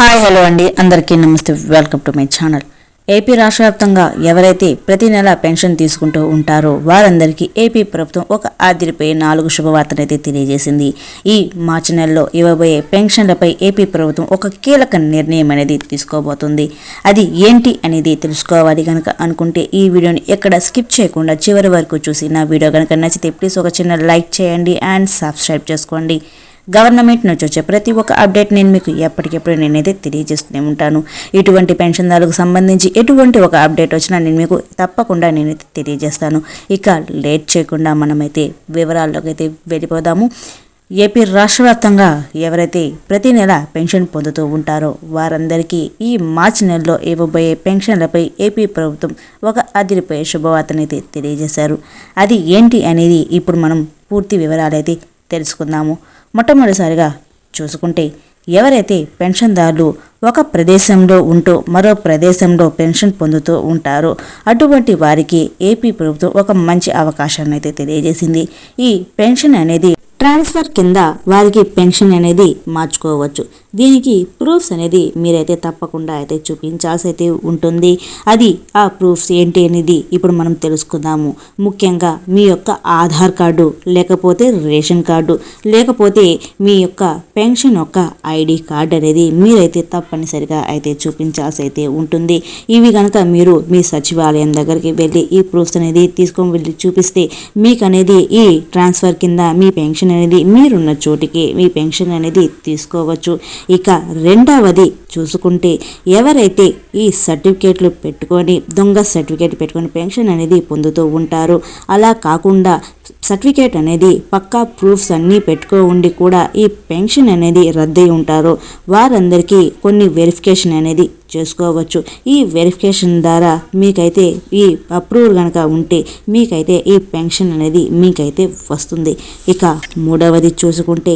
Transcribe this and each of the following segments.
Hi hello అండి. అందరికీ నమస్తే. Welcome to my channel. AP రాష్ట్ర వ్యాప్తంగా ఎవరైతే ప్రతి నెల పెన్షన్ తీసుకుంటూ ఉంటారో వారందరికీ ఏపీ ప్రభుత్వం ఒక ఆదిరిపై నాలుగు శుభవార్తనైతే తెలియజేసింది. ఈ మార్చి నెలలో ఇవ్వబోయే పెన్షన్లపై ఏపీ ప్రభుత్వం ఒక కీలక నిర్ణయం అనేది తీసుకోబోతుంది. అది ఏంటి అనేది తెలుసుకోవాలి కనుక అనుకుంటే ఈ వీడియోని ఎక్కడ స్కిప్ చేయకుండా చివరి వరకు చూసి నా వీడియో కనుక నచ్చితే ప్లీజ్ ఒక చిన్న లైక్ చేయండి అండ్ సబ్స్క్రైబ్ చేసుకోండి. గవర్నమెంట్ నుంచి వచ్చే ప్రతి ఒక్క అప్డేట్ నేను మీకు ఎప్పటికెప్పుడు నేనైతే తెలియజేస్తూనే ఉంటాను. ఇటువంటి పెన్షన్దారులకు సంబంధించి ఎటువంటి ఒక అప్డేట్ వచ్చినా నేను మీకు తప్పకుండా నేనైతే తెలియజేస్తాను. ఇక లేట్ చేయకుండా మనమైతే వివరాల్లోకి అయితే వెళ్ళిపోదాము. ఏపీ రాష్ట్ర వ్యాప్తంగా ఎవరైతే ప్రతి నెల పెన్షన్ పొందుతూ ఉంటారో వారందరికీ ఈ మార్చి నెలలో ఇవ్వబోయే పెన్షన్లపై ఏపీ ప్రభుత్వం ఒక అదిరిపోయే శుభవార్తనైతే తెలియజేశారు. అది ఏంటి అనేది ఇప్పుడు మనం పూర్తి వివరాలైతే తెలుసుకుందాము. మొట్టమొదటిసారిగా చూసుకుంటే ఎవరైతే పెన్షన్దారులు ఒక ప్రదేశంలో ఉంటూ మరో ప్రదేశంలో పెన్షన్ పొందుతూ ఉంటారో అటువంటి వారికి ఏపీ ప్రభుత్వం ఒక మంచి అవకాశాన్ని అయితే తెలియజేసింది. ఈ పెన్షన్ అనేది ట్రాన్స్ఫర్ కింద వారికి పెన్షన్ అనేది మార్చుకోవచ్చు. దీనికి ప్రూఫ్స్ అనేది మీరైతే తప్పకుండా అయితే చూపించాల్సి అయితే ఉంటుంది. అది ఆ ప్రూఫ్స్ ఏంటి అనేది ఇప్పుడు మనం తెలుసుకుందాము. ముఖ్యంగా మీ యొక్క ఆధార్ కార్డు లేకపోతే రేషన్ కార్డు లేకపోతే మీ యొక్క పెన్షన్ యొక్క ఐడి కార్డు అనేది మీరైతే తప్పనిసరిగా అయితే చూపించాల్సి అయితే ఉంటుంది. ఇవి కనుక మీరు మీ సచివాలయం దగ్గరికి వెళ్ళి ఈ ప్రూఫ్స్ అనేది తీసుకొని వెళ్ళి చూపిస్తే మీకు అనేది ఈ ట్రాన్స్ఫర్ కింద మీ పెన్షన్ అనేది మీరున్న చోటికి మీ పెన్షన్ అనేది తీసుకోవచ్చు. ఇక రెండవది చూసుకుంటే ఎవరైతే ఈ సర్టిఫికేట్లు పెట్టుకొని దొంగ సర్టిఫికేట్ పెట్టుకొని పెన్షన్ అనేది పొందుతూ ఉంటారు అలా కాకుండా సర్టిఫికేట్ అనేది పక్కా ప్రూఫ్స్ అన్నీ పెట్టుకో ఉండి కూడా ఈ పెన్షన్ అనేది రద్దయి ఉంటారు వారందరికీ కొన్ని వెరిఫికేషన్ అనేది చేసుకోవచ్చు. ఈ వెరిఫికేషన్ ద్వారా మీకైతే ఈ అప్రూవ్ కనుక ఉంటే మీకైతే ఈ పెన్షన్ అనేది మీకైతే వస్తుంది. ఇక మూడవది చూసుకుంటే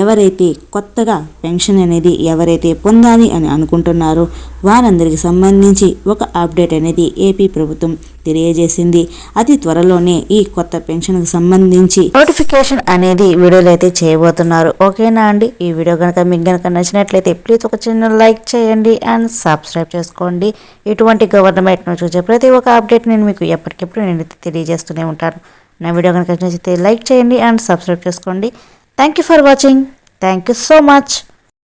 ఎవరైతే కొత్తగా పెన్షన్ అనేది ఎవరైతే పొందాలి అని అనుకుంటున్నారో వారందరికి సంబంధించి ఒక అప్డేట్ అనేది ఏపీ ప్రభుత్వం తెలియజేసింది. అతి త్వరలోనే ఈ కొత్త పెన్షన్కి సంబంధించి నోటిఫికేషన్ అనేది వీడియోలు అయితే చేయబోతున్నారు. ఓకేనా అండి? ఈ వీడియో కనుక మీకు కనుక నచ్చినట్లయితే ప్లీజ్ ఒక చిన్న లైక్ చేయండి అండ్ సబ్స్క్రైబ్ చేసుకోండి. ఇటువంటి గవర్నమెంట్ నుంచి ప్రతి ఒక్క అప్డేట్ నేను మీకు ఎప్పటికెప్పుడు నేను తెలియజేస్తూనే ఉంటాను. నా వీడియో కనుక నచ్చితే లైక్ చేయండి అండ్ సబ్స్క్రైబ్ చేసుకోండి. Thank you for watching thank you so much